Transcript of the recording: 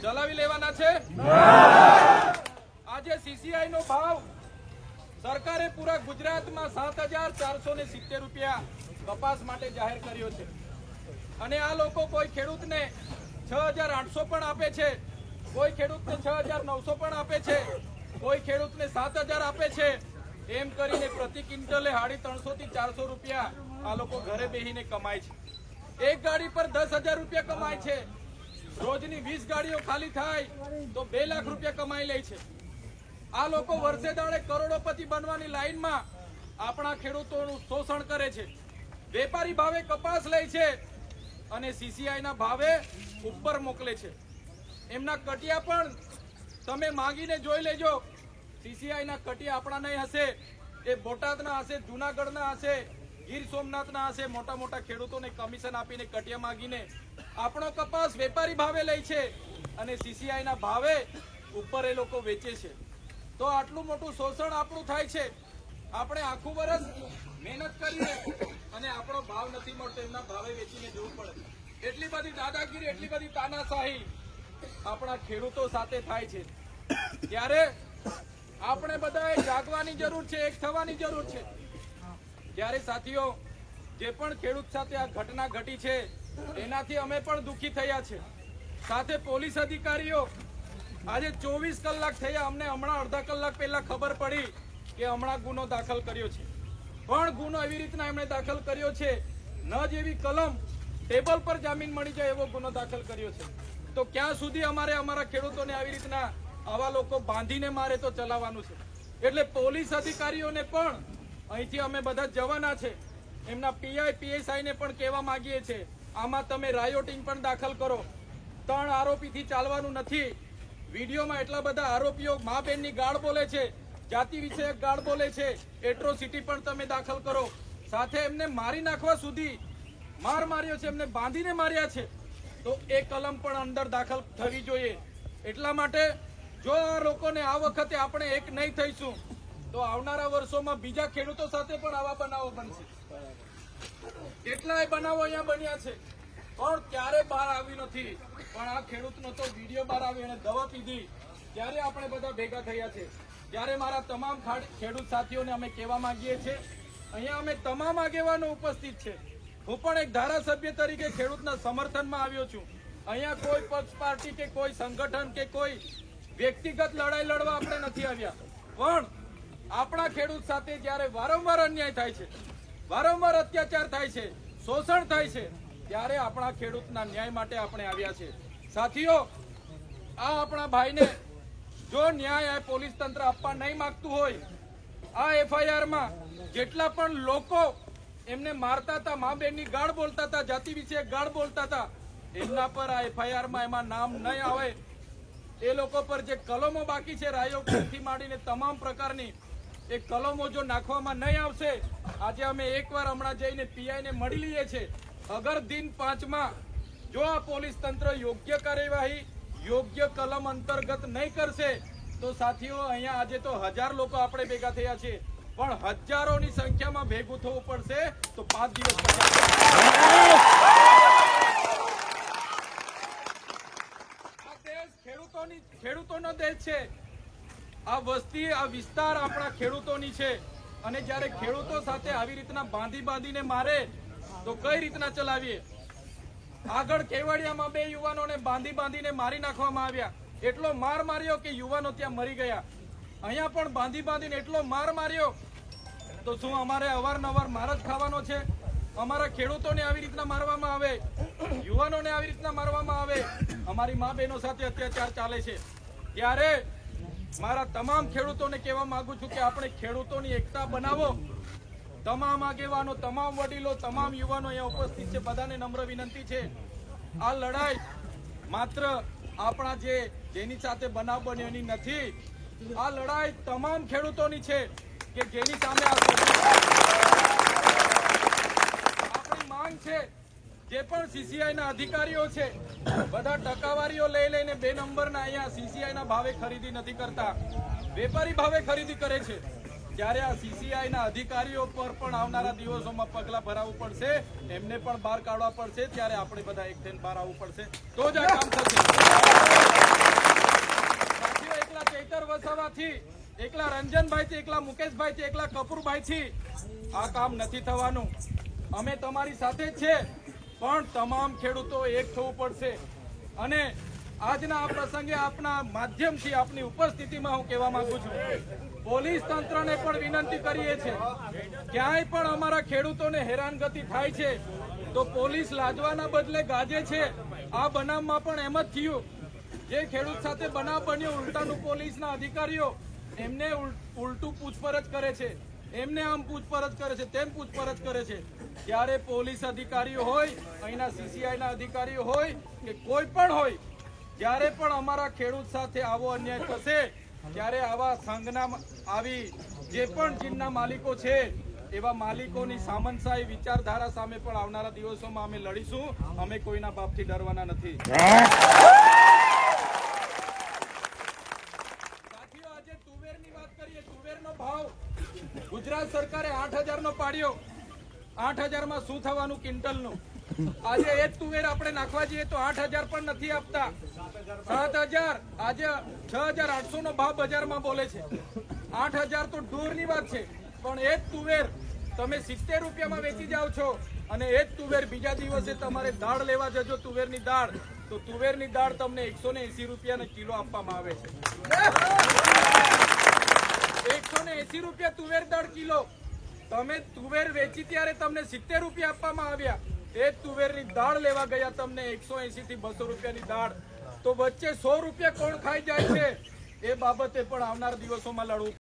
ચલાવી લેવાના છે? આજે સીસીઆઈ નો ભાવ સરકારે પૂરા ગુજરાતમાં સાત હજાર ચારસો ને સિત્તેર રૂપિયા કપાસ માટે જાહેર કર્યો છે. અને આ લોકો કોઈ ખેડૂતને છ હજાર આઠસો પણ આપે છે, કોઈ ખેડૂતને છ હજાર નવસો પણ આપે છે, કોઈ ખેડૂતને સાત હજાર આપે છે, એમ કરીને પ્રતિ ક્વિન્ટલે સાડી ત્રણસો થી ચારસો રૂપિયા આ લોકો ઘરે બેસીને કમાય છે. એક ગાડી પર દસ હજાર રૂપિયા કમાય છે. રોજની વીસ ગાડીઓ ખાલી થાય તો બે લાખ રૂપિયા કમાઈ લે છે. આ લોકો વર્ષે દાડે કરોડોપતિ બનવાની લાઈનમાં આપણા ખેડૂતોનું શોષણ કરે છે. વેપારી ભાવે કપાસ લે છે અને સીસીઆઈના ભાવે ઉપર મોકલે છે. એમના કટિયા પણ તમે માંગીને જોઈ લેજો. સીસીઆઈના કટિયા આપણા નહીં હશે, એ બોટાદના હશે, જુનાગઢના હશે ગીર સોમનાથના હશે મોટા મોટા ખેડૂતોને કમિશન આપીને કટિયા માંગીને આપણો કપાસ વેપારી ભાવે લે છે અને સીસીઆઈ ના ભાવે ઉપર એ લોકો વેચે છે. તો આટલું મોટું શોષણ આપણું થાય છે. આપણે આખું વર્ષ મહેનત કરીએ અને આપણો ભાવ નથી મળતો, એમના ભાવે વેચીને જવું પડે. એટલી બધી દાદાગીરી, એટલી બધી તાનાશાહી આપણા ખેડૂતો સાથે થાય છે. ત્યારે આપણે બધાએ જાગવાની જરૂર છે, એક થવાની જરૂર છે. ત્યારે સાથીઓ, જે પણ ખેડૂત સાથે આ ઘટના ઘટી છે, એનાથી અમે પણ દુઃખી થયા છે. સાથે પોલીસ અધિકારીઓ, આજે ચોવીસ કલાક થયા, અમને હમણાં અડધા કલાક પહેલા ખબર પડી કે હમણાં ગુનો દાખલ કર્યો છે. પણ ગુનો એવી રીતના એમણે દાખલ કર્યો છે, ન જેવી કલમ ટેબલ પર જામીન મળી જાય એવો ગુનો દાખલ કર્યો છે. તો ક્યાં સુધી અમારે અમારા ખેડૂતોને આવી રીતના આવા લોકો બાંધીને મારે તો ચલાવવાનું છે. એટલે પોલીસ અધિકારીઓને પણ અહીંથી અમે બધા જવાના છે. એમના પીઆઈ પીએસઆઈ ને પણ કહેવા માંગીએ છીએ આમાં તમે રાયોટિંગ પણ દાખલ કરો. ત્રણ આરોપીથી ચાલવાનું નથી. વિડીયોમાં એટલા બધા આરોપીઓ મા બહેનની ગાળ બોલે છે, જાતિ વિષયક ગાળ બોલે છે, એટ્રોસિટી પણ તમે દાખલ કરો. સાથે એમને મારી નાખવા સુધી માર માર્યો છે, એમને બાંધીને માર્યા છે. તો એ કલમ પણ અંદર દાખલ થવી જોઈએ. એટલા માટે જો આ લોકોને આ વખતે આપણે એક નહીં થઈશું તો આવનારા વર્ષોમાં બીજા ખેડૂતો સાથે પણ આવા બનાવો બનશે. કેટલાય બનાવો અહીંયા બન્યા છે. પણ ક્યારે બહાર આવી નથી. પણ આ ખેડૂતનો તો વીડિયો બહાર આવ્યો અને દવા પીધી. ત્યારે આપણે બધા ભેગા થયા છે. ત્યારે મારા તમામ ખેડૂત સાથીઓને અમે કહેવા માંગીએ છીએ. અહીંયા અમે તમામ આગેવાનો ઉપસ્થિત છે. હું પણ એક ધારાસભ્ય તરીકે ખેડૂતના સમર્થનમાં આવ્યો છું. અહીંયા કોઈ પક્ષ પાર્ટી કે કોઈ સંગઠન કે કોઈ વ્યક્તિગત લડાઈ લડવા આપણે નથી આવ્યા. પણ આપણા ખેડૂત સાથે જ્યારે વારંવાર અન્યાય થાય છે, વારંવાર અત્યાચાર થાય છે, શોષણ થાય છે, ત્યારે આપણા ખેડૂતના ન્યાય માટે આપણે આવ્યા છે. સાથીઓ, આ આપણા ભાઈને જો ન્યાય આ પોલીસ તંત્ર આપવા નહીં માંગતું હોય, આ એફઆઈઆરમાં જેટલા પણ લોકો એમને મારતા હતા, મા બેનની ગાળ બોલતા હતા, જાતિ વિશે ગાળ બોલતા હતા, એમના પર આ એફઆઈઆરમાં એમાં નામ નહીં આવે. એ લોકો પર જે કલમો બાકી છે રાયો માંડીને તમામ પ્રકારની એ કલમો જો નાખવામાં નહીં આવશે, આજે અમે એકવાર હમણાં જઈને પીઆઈને મળી લઈએ છે અગર દિન પાંચમાં જો આ પોલીસ તંત્ર યોગ્ય કાર્યવાહી, યોગ્ય કલમ અંતર્ગત નહીં કરશે, તો સાથીઓ, અહીંયા આજે તો હજાર લોકો આપણે ભેગા થયા છે પણ હજારોની સંખ્યામાં ભેગું થવું પડશે તો પાંચ દિવસ ખેડૂતોની ખેડૂતોનો દેશ છે. આ વસ્તી, આ વિસ્તાર આપણા ખેડૂતોની છે. અને જ્યારે ખેડૂતો સાથે આવી રીતના બાંધી બાંધીને મારે, તો કઈ રીતના ચલાવીએ? આગળ કેવડિયામાં બે યુવાનોને બાંધી બાંધીને મારી નાખવામાં આવ્યા. એટલો માર માર્યો કે યુવાનો ત્યાં મરી ગયા. અહીંયા પણ બાંધી બાંધીને એટલો માર માર્યો. તો શું અમારે અવારનવાર માર જ ખાવાનો છે? અમારા ખેડૂતોને આવી રીતના મારવામાં આવે? યુવાનોને આવી રીતના મારવામાં આવે? અમારી મા બહેનો સાથે અત્યાચાર ચાલે છે. ત્યારે મારા તમામ ખેડૂતોને કહેવા માંગુ છું કે આપણે ખેડૂતોની એકતા બનાવો. તમામ આગેવાનો, તમામ વડીલો, તમામ યુવાનો અહીંયા ઉપસ્થિત છે. બધાને નમ્ર વિનંતી છે. આ લડાઈ માત્ર આપણા જે જેની સાથે બનાવ બન્યો એની નથી. આ લડાઈ તમામ ખેડૂતોની છે કે જેની સામે આપણી માંગ છે જે પણ સીસીઆઈ ના અધિકારીઓ છે, બધા ટકાવારીઓ લઈ લઈને બે નંબરના અહીંયા સીસીઆઈ ના ભાવે ખરીદી નથી કરતા. વેપારી ભાવે ખરીદી કરે છે. ત્યારે આ સીસીઆઈ ના અધિકારીઓ પર પણ આવનારા દિવસોમાં પગલા ભરાવવું પડશે. એમને પણ બહાર કાઢવા પડશે. ત્યારે આપણે બધા એક થઈને બહાર આવવું પડશે. તો જ આ કામ થશે. એકલા ચૈતર વસાવાથી, એકલા રંજનભાઈ થી એકલા મુકેશભાઈ થી એકલા કપૂરભાઈ થી આ કામ નથી થવાનું. અમે તમારી સાથે છે. પણ તમામ ખેડૂતો એક થવું પડશે. અને આજના આ પ્રસંગે આપના માધ્યમથી, આપની ઉપસ્થિતિમાં હું કહેવા માંગુ છું, પોલીસ તંત્રને પણ વિનંતી કરીએ છીએ, ક્યાંય પણ અમારા ખેડૂતોને હેરાનગતિ થાય છે, તો પોલીસ લાજવાના બદલે ગાજે છે. આ બનાવમાં પણ એમ જ થયું. જે ખેડૂત સાથે બનાવ બન્યો, ઉલટાનું પોલીસના અધિકારીઓ એમને ઉલટું પૂછપરછ કરે છે. એમને આમ પૂછપરછ કરે છે, તેમ પૂછપરછ કરે છે. ત્યારે પોલીસ અધિકારીઓ હોય, અહીંના સીસીઆઈના અધિકારીઓ હોય, કે કોઈ પણ હોય, જ્યારે પણ અમારા ખેડૂત સાથે આવો અન્યાય થશે, ત્યારે આવા સંઘના આવી જે પણ જીનના માલિકો છે, એવા માલિકોની સામનશાહી વિચારધારા સામે પણ આવનારા દિવસોમાં અમે લડીશું. અમે કોઈના બાપથી ડરવાના નથી સાથીઓ આજે તુવેરની વાત કરીએ તુવેરનો ભાવ ગુજરાત સરકારે આઠ હજાર નો પાડ્યો. આઠ હજારમાં શું થવાનું ક્વિન્ટલનું આજે એ તુવેર આપણે નાખવા જઈએ તો આઠ હજાર પણ નથી આપતા. સાત હજાર. આજે છ હજાર આઠસો નો ભાવ બજારમાં બોલે છે. આઠ હજાર તો દૂરની વાત છે. પણ એ જ તુવેર તમે સિત્તેર રૂપિયામાં વેચી જાઓ છો અને એ જ તુવેર બીજા દિવસે તમારે દાળ લેવા જજો તુવેરની દાળ. તો તુવેરની દાળ તમને એકસો ને એસી રૂપિયાનો કિલો આપવામાં આવે છે. એકસો ને રૂપિયા તુવેર દાળ કિલો. તમે તુવેર વેચી ત્યારે તમને સિત્તેર રૂપિયા આપવામાં આવ્યા. એ તુવેરની દાળ લેવા ગયા તમને એકસો એસી બસો રૂપિયાની દાળ. તો વચ્ચે સો રૂપિયા કોણ ખાઈ જાય છે? એ બાબતે પણ આવનાર દિવસોમાં લડવું